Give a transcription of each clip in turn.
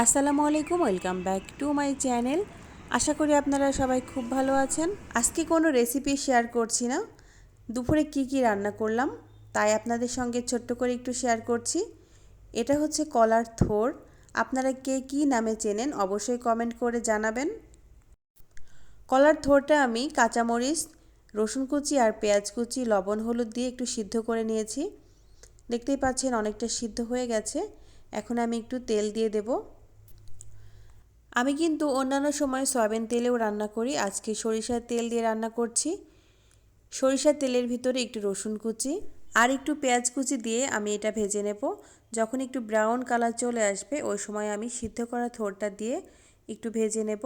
আসসালামু আলাইকুম, welcome back to my channel. আশা করি আপনারা সবাই খুব ভালো আছেন। আজকে কোনো রেসিপি শেয়ার করছি না। দুপুরে কি কি রান্না করলাম, তাই আপনাদের সঙ্গে ছোট্ট করে একটু শেয়ার করছি। এটা হচ্ছে কলার থোর। আপনারা কে কী নামে চেনেন অবশ্যই কমেন্ট করে জানাবেন। কলার থোরটা আমি কাঁচামরিচ, রসুন কুচি আর পেঁয়াজ কুচি, লবণ, হলুদ দিয়ে একটু সিদ্ধ করে নিয়েছি। দেখতেই পাচ্ছেন অনেকটা সিদ্ধ হয়ে গেছে। এখন আমি একটু তেল দিয়ে দেব। আমি কিন্তু অন্যান্য সময় সয়াবিন তেলেও রান্না করি। আজকে সরিষার তেল দিয়ে রান্না করছি। সরিষার তেলের ভিতরে একটু রসুন কুচি আর একটু পেঁয়াজ কুচি দিয়ে আমি এটা ভেজে নেব। যখন একটু ব্রাউন কালার চলে আসবে, ওই সময় আমি সিদ্ধ করা থোরটা দিয়ে একটু ভেজে নেব।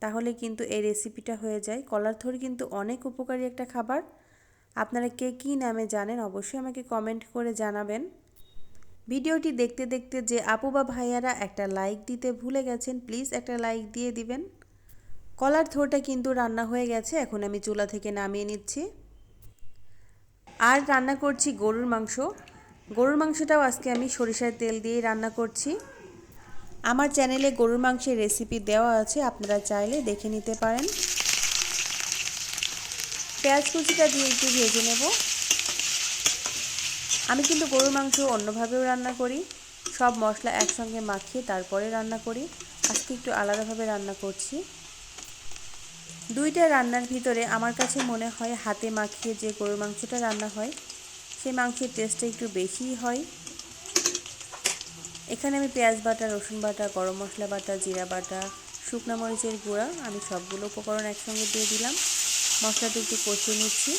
তাহলে কিন্তু এই রেসিপিটা হয়ে যায়। কলার থোর কিন্তু অনেক উপকারী একটা খাবার। আপনারা কে কী নামে জানেন অবশ্যই আমাকে কমেন্ট করে জানাবেন। ভিডিওটি দেখতে দেখতে যে আপু বা ভাইয়ারা একটা লাইক দিতে ভুলে গেছেন প্লিজ একটা লাইক দিয়ে দিবেন। কলার থোরটা কিন্তু রান্না হয়ে গেছে, এখন আমি চুলা থেকে নামিয়ে নিচ্ছি। আর রান্না করছি গরুর মাংস। গরুর মাংসটাও আজকে আমি সরিষার তেল দিয়েই রান্না করছি। আমার চ্যানেলে গরুর মাংসের রেসিপি দেওয়া আছে, আপনারা চাইলে দেখে নিতে পারেন। পেঁয়াজ কুচিটা দিয়ে একটু ভেজে নেব। আমি কিন্তু গরুর মাংস অন্যভাবেও রান্না করি। সব মশলা একসঙ্গে মাখিয়ে তারপরে রান্না করি। আজকে একটু আলাদাভাবে রান্না করছি। দুইটা রান্নার ভিতরে আমার কাছে মনে হয় হাতে মাখিয়ে যে গরুর মাংসটা রান্না হয়, সেই মাংসের টেস্টটা একটু বেশিই হয়। এখানে আমি পেঁয়াজ বাটা, রসুন বাটা, গরম মশলা বাটা, জিরা বাটা, শুকনো মরিচের গুঁড়া, আমি সবগুলো উপকরণ একসঙ্গে দিয়ে দিলাম। মশলাটা একটু কষিয়ে নিচ্ছি।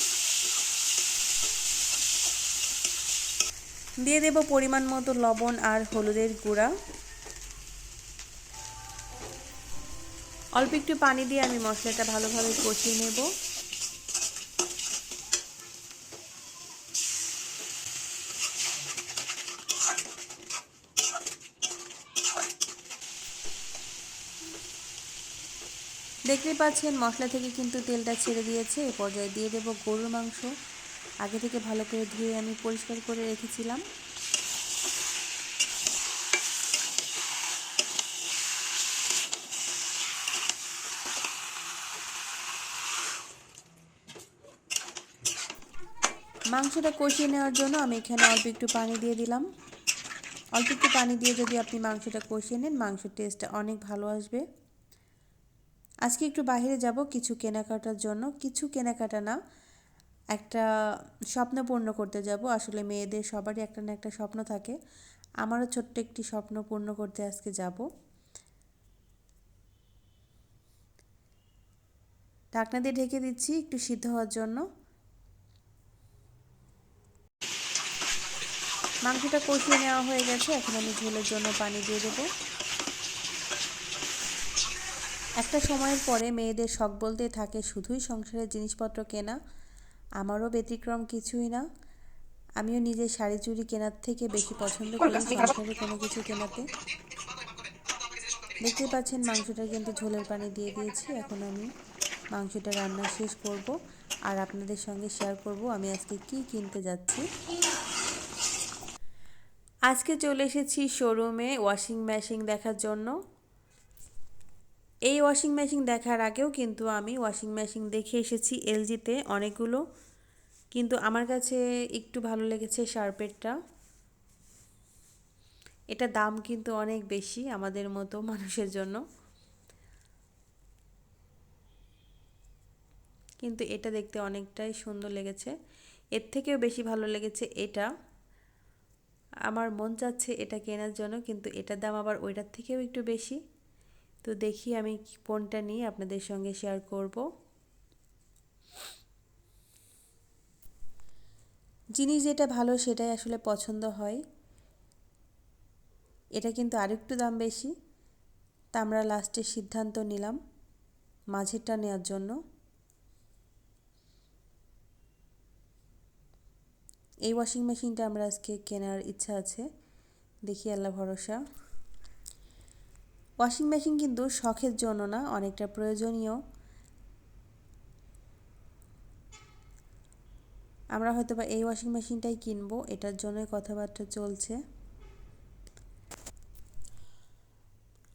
দিয়ে দেব পরিমাণ মতো লবণ আর হলুদের গুঁড়া। অল্প একটু পানি দিয়ে আমি মশলাটা ভালোভাবে কষিয়ে নেব। দেখতেই পাচ্ছেন মশলা থেকে কিন্তু তেলটা ছেড়ে দিয়েছে। এ পর্যায়ে দিয়ে দেব গরুর মাংস। আগে থেকে ভালো করে ধুয়ে আমি পরিষ্কার করে রেখেছিলাম। মাংসটা কষিয়ে নেওয়ার জন্য আমি এখানে অল্প একটু পানি দিয়ে দিলাম। অল্প একটু পানি দিয়ে যদি আপনি মাংসটা কষিয়ে নেন, মাংসের টেস্টটা অনেক ভালো আসবে। আজকে একটু বাইরে যাব কিছু কেনাকাটার জন্য। কিছু কেনাকাটা না একটা স্বপ্ন পূর্ণ করতে যাব। আসলে মেয়েদের সবারই একটা না একটা স্বপ্ন থাকে। আমারও ছোট্ট একটি স্বপ্ন পূর্ণ করতে আজকে যাব। ঢাকনা দিয়ে ঢেকে দিচ্ছি একটু সিদ্ধ হওয়ার জন্য। মাংসটা কষিয়ে নেওয়া হয়ে গেছে। এখন আমি ঝোলের জন্য পানি দিয়ে দেবো। একটা সময়ের পরে মেয়েদের শখ বলতে থাকে, শুধুই সংসারের জিনিসপত্র কেনা। আমারও ব্যতিক্রম কিছুই না। আমিও নিজের শাড়ি চুড়ি কেনার থেকে বেশি পছন্দ করি সংসারে কোনো কিছু কেনাতে। দেখতে পাচ্ছেন মাংসটা কিন্তু ঝোলের পানি দিয়ে দিয়েছি। এখন আমি মাংসটা রান্না শেষ করব আর আপনাদের সঙ্গে শেয়ার করব আমি আজকে কি কিনতে যাচ্ছি। আজকে চলে এসেছি শোরুমে ওয়াশিং মেশিন দেখার জন্য। এই ওয়াশিং মেশিন দেখার আগেও কিন্তু আমি ওয়াশিং মেশিন দেখে এসেছি এলজিতে অনেকগুলো। কিন্তু আমার কাছে একটু ভালো লেগেছে শার্পেরটা এটা দাম কিন্তু অনেক বেশি আমাদের মতো মানুষের জন্য। কিন্তু এটা দেখতে অনেকটাই সুন্দর লেগেছে। এর থেকেও বেশি ভালো লেগেছে এটা। আমার মন চাচ্ছে এটা কেনার জন্য, কিন্তু এটার দাম আবার ওইটার থেকেও একটু বেশি। তো দেখি আমি কোনটা নিয়ে আপনাদের সঙ্গে শেয়ার করব। জিনিস যেটা ভালো সেটাই আসলে পছন্দ হয়। এটা কিন্তু আরেকটু দাম বেশি। তা আমরা লাস্টে সিদ্ধান্ত নিলাম মাঝেরটা নেওয়ার জন্য। এই ওয়াশিং মেশিনটা আমরা আজকে কেনার ইচ্ছা আছে। দেখি আল্লাহ ভরসা। ওয়াশিং মেশিন কিন্তু শখের জন্য না, অনেকটা প্রয়োজনীয়। আমরা হয়তো বা এই ওয়াশিং মেশিনটাই কিনবো, এটার জন্যই কথাবার্তা চলছে।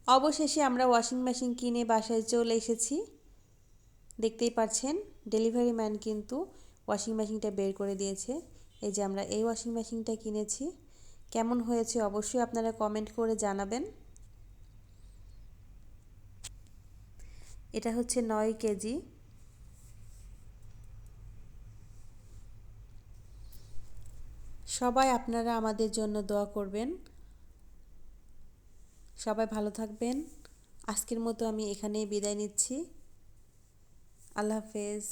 অবশেষে আমরা ওয়াশিং মেশিন কিনে বাসায় চলে এসেছি। দেখতেই পাচ্ছেন, ডেলিভারি ম্যান কিন্তু ওয়াশিং মেশিনটা বের করে দিয়েছে। এই যে আমরা এই ওয়াশিং মেশিনটা কিনেছি। কেমন হয়েছে অবশ্যই আপনারা কমেন্ট করে জানাবেন। এটা হচ্ছে নয় কেজি। সবাই আপনারা আমাদের জন্য দোয়া করবেন। সবাই ভালো থাকবেন। আজকের মতো আমি এখানেই বিদায় নিচ্ছি। আল্লাহ হাফেজ।